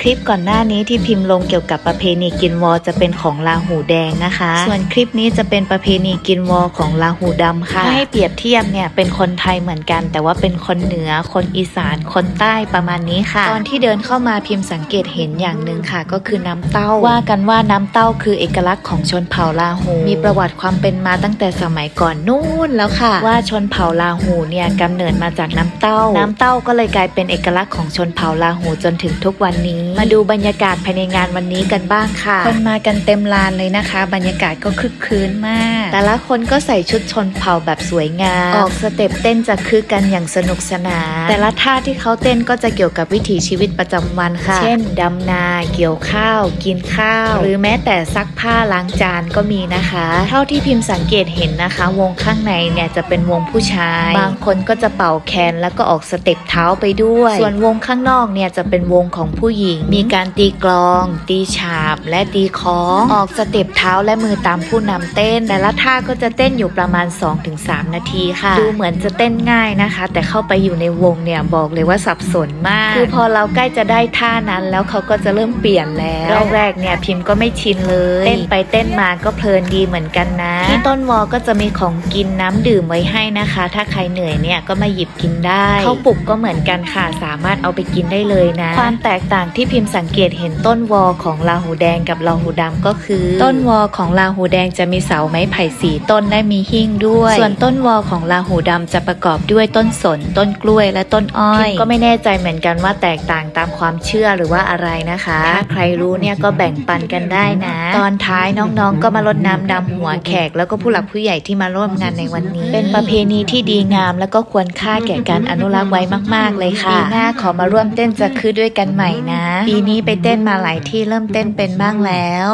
คลิปก่อนหน้านี้ที่พิมพ์ลงเกี่ยวกับประเพณีกินวอจะเป็นของลาหูแดงนะคะ ส่วนคลิปนี้จะเป็นประเพณีกินวอของลาหูดำค่ะให้เปรียบเทียบเนี่ยเป็นคนไทยเหมือนกัน แต่ว่าเป็นคนเหนือคนอีสานคนใต้ประมาณนี้ค่ะ ตอนที่เดินเข้ามาพิมพ์สังเกตเห็นอย่างหนึ่งค่ะ ก็คือน้ำเต้าว่ากันว่าน้ำเต้าคือเอกลักษณ์ของชนเผ่าลาหู มีประวัติความเป็นมาตั้งแต่สมัยก่อนนู่นแล้วค่ะ ว่าชนเผ่าลาหูเนี่ยกำเนิดมาจากน้ำเต้า น้ำเต้าก็เลยกลายเป็นเอกลักษณ์ของชนเผ่าลาหูจนถึงทุกวันนี้มาดูบรรยากาศภายในงานวันนี้กันบ้างค่ะ คนมากันเต็มลานเลยนะคะ บรรยากาศก็คึกคืนมาก แต่ละคนก็ใส่ชุดชนเผ่าแบบสวยงาม ออกสเต็ปเต้นจะคึกกันอย่างสนุกสนาน แต่ละท่าที่เขาเต้นก็จะเกี่ยวกับวิถีชีวิตประจำวันค่ะ เช่นดำนา เกี่ยวข้าว กินข้าว หรือแม้แต่ซักผ้าล้างจานก็มีนะคะ เท่าที่พิมพ์สังเกตเห็นนะคะ วงข้างในเนี่ยจะเป็นวงผู้ชาย บางคนก็จะเป่าแคนแล้วก็ออกสเต็ปเท้าไปด้วย ส่วนวงข้างนอกเนี่ยจะเป็นวงของผู้หญิงมีการตีกลอง ตีฉาบ และตีค้อง ออกสเต็ปเท้าและมือตามผู้นำเต้น แต่ละท่าก็จะเต้นอยู่ประมาณ 2-3 นาทีค่ะ ดูเหมือนจะเต้นง่ายนะคะ แต่เข้าไปอยู่ในวงเนี่ยบอกเลยว่าสับสนมาก คือพอเราใกล้จะได้ท่านั้นแล้วเขาก็จะเริ่มเปลี่ยนแล้ว แรกๆเนี่ยพิมพ์ก็ไม่ชินเลย เต้นไปเต้นมาก็เพลินดีเหมือนกันนะ ที่ต้นวอก็จะมีของกินน้ำดื่มไว้ให้นะคะ ถ้าใครเหนื่อยเนี่ยก็มาหยิบกินได้เข้าปลุกก็เหมือนกันค่ะสามารถเอาไปกินได้เลยนะ ความแตกต่างที่พิมพ์สังเกตเห็นต้นวอของลาหูแดงกับลาหูดำก็คือ ต้นวอของลาหูแดงจะมีเสาไม้ไผ่สีต้นและมีหิ้งด้วย ส่วนต้นวอของลาหูดำจะประกอบด้วยต้นสน ต้นกล้วยและต้นอ้อยพิมก็ไม่แน่ใจเหมือนกันว่าแตกต่างตามความเชื่อหรือว่าอะไรนะคะ ถ้าใครรู้เนี่ยก็แบ่งปันกันได้นะ ตอนท้ายน้องๆ ก็มารดน้ำดำหัวแขก แล้วก็ผู้หลักผู้ใหญ่ที่มาร่วมงานในวันนี้ เป็นประเพณีที่ดีงาม แล้วก็ควรค่าแก่การอนุรักษ์ไว้มาก ๆ เลยค่ะปีหน้าขอมาร่วมเต้นจะคือด้วยกันใหม่นะปีนี้ไปเต้นมาหลายที่เริ่มเต้นเป็นบ้างแล้ว